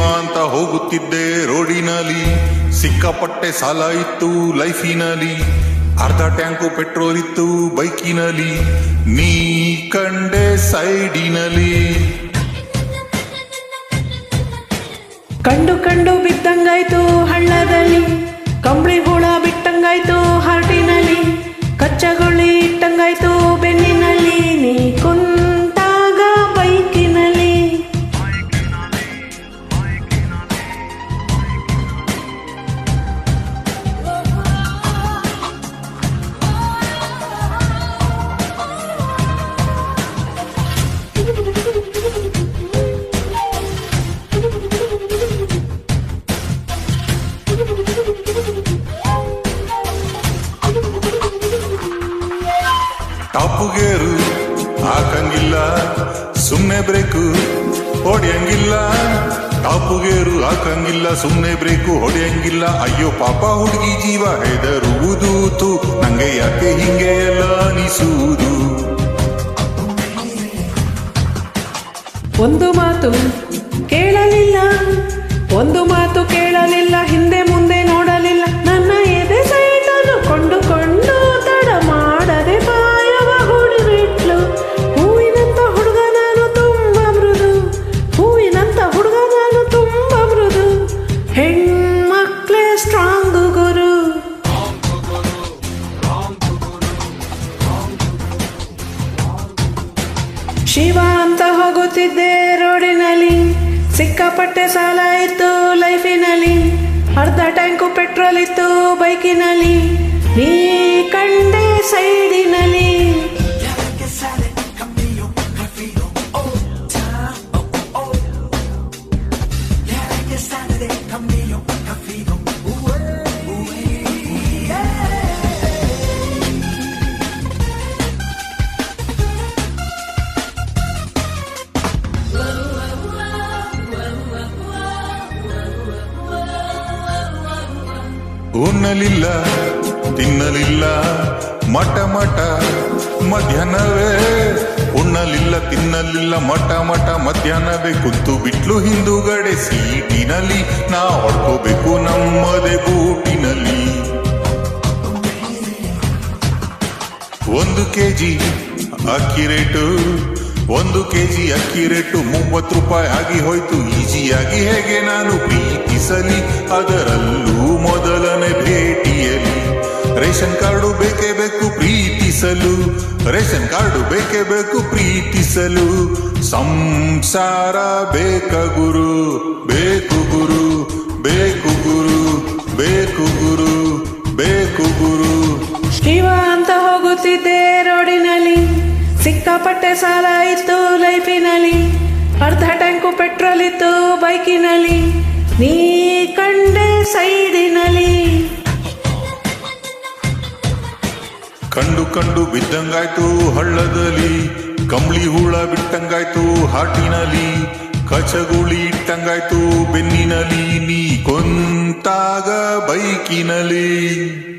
ಅಂತ ಹೋಗುತ್ತಿದ್ದೆ ರೋಡಿನಲ್ಲಿ. ಸಿಕ್ಕಾಪಟ್ಟೆ ಸಾಲ ಇತ್ತು ಲೈಫಿನಲ್ಲಿ. ಅರ್ಧ ಟ್ಯಾಂಕು ಪೆಟ್ರೋಲ್ ಇತ್ತು ಬೈಕಿನಲ್ಲಿ. ನೀ ಕಂಡೆ ಸೈಡಿನಲ್ಲಿ. ಕಂಡು ಕಂಡು ಬಿದ್ದಂಗಾಯ್ತು ಹಳ್ಳದಲ್ಲಿ ಟಾಪುಗೇರು, ಹಾಕಂಗಿಲ್ಲ ಸುಮ್ಮನೆ ಬ್ರೇಕು ಹೊಡೆಯಂಗಿಲ್ಲ. ಟಾಪುಗೇರು, ಹಾಕಂಗಿಲ್ಲ ಸುಮ್ಮನೆ ಬ್ರೇಕು ಹೊಡೆಯಂಗಿಲ್ಲ. ಅಯ್ಯೋ, ಪಾಪ ಹುಡುಗಿ ಜೀವ ಹೆದರುವುದು ತು ನಂಗೆ ಯಾಕೆ ಹಿಂಗೆ ಎಲ್ಲ ಅನಿಸುವುದು? ಒಂದು ಮಾತು ಕೇಳಲಿಲ್ಲ, ಒಂದು ಮಾತು ಕೇಳಲಿಲ್ಲ, ಹಿಂದೆ ಹೋಗುತ್ತಿದ್ದೆ ರೋಡಿನಲ್ಲಿ. ಸಿಕ್ಕಾಪಟ್ಟೆ ಸಾಲ ಇತ್ತು ಲೈಫಿನಲ್ಲಿ. ಅರ್ಧ ಟ್ಯಾಂಕು ಪೆಟ್ರೋಲ್ ಇತ್ತು ಬೈಕಿನಲ್ಲಿ. ನೀ ಕಂಡೆ ಸೈಡಿನಲ್ಲಿ. ಉಣ್ಣಲಿಲ್ಲ ತಿನ್ನಲಿಲ್ಲ ಮಟ ಮಟ ಮಧ್ಯಾಹ್ನವೇ. ಉಣ್ಣಲಿಲ್ಲ, ತಿನ್ನಲಿಲ್ಲ ಮಟ ಮಟ ಮಧ್ಯಾಹ್ನವೇ. ಕುಂತು ಬಿಟ್ಲು ಹಿಂದುಗಡೆ ಸೀಟಿನಲ್ಲಿ ನಾ ಹೊಡ್ಕೋಬೇಕು ನಮ್ಮದೇ ಬೂಟಿನಲ್ಲಿ ಒಂದು ಕೆಜಿ ಅಕ್ಕಿ ರೇಟು. ಒಂದು ಕೆಜಿ ಅಕ್ಕಿ ರೇಟು ಮೂವತ್ತು ರೂಪಾಯಿ ಆಗಿ ಹೋಯ್ತು. ಈಜಿಯಾಗಿ ಹೇಗೆ ನಾನು ಪ್ರೀತಿಸಲಿ? ಅದರಲ್ಲೂ ಮೊದಲನೇ ಭೇಟಿಯಲ್ಲಿ ರೇಷನ್ ಕಾರ್ಡು ಬೇಕೇ ಬೇಕು ಪ್ರೀತಿಸಲು. ರೇಷನ್ ಕಾರ್ಡು ಬೇಕೇ ಬೇಕು ಪ್ರೀತಿಸಲು. ಸಂಸಾರ ಬೇಕ ಗುರು? ಬೇಕು ಸಿಕ್ಕಾಪಟ್ಟೆ ಸಾಲ ಇತ್ತು ಲೈಫಿನಲ್ಲಿ. ಅರ್ಧ ಟ್ಯಾಂಕು ಪೆಟ್ರೋಲ್ ಇತ್ತು ಬೈಕಿನಲ್ಲಿ. ನೀ ಕಂಡೆ ಸೈಡಿನಲ್ಲಿ ಕಂಡು ಕಂಡು ಬಿದ್ದಂಗಾಯ್ತು ಹಳ್ಳದಲ್ಲಿ. ಕಂಬಳಿ ಹೂಳ ಬಿಟ್ಟಂಗಾಯ್ತು ಹಾಟಿನಲ್ಲಿ. ಕಚಗುಳಿ ಇಟ್ಟಂಗಾಯ್ತು ಬೆನ್ನಿನಲ್ಲಿ. ನೀ ಕೊಂತಾಗ ಬೈಕಿನಲ್ಲಿ.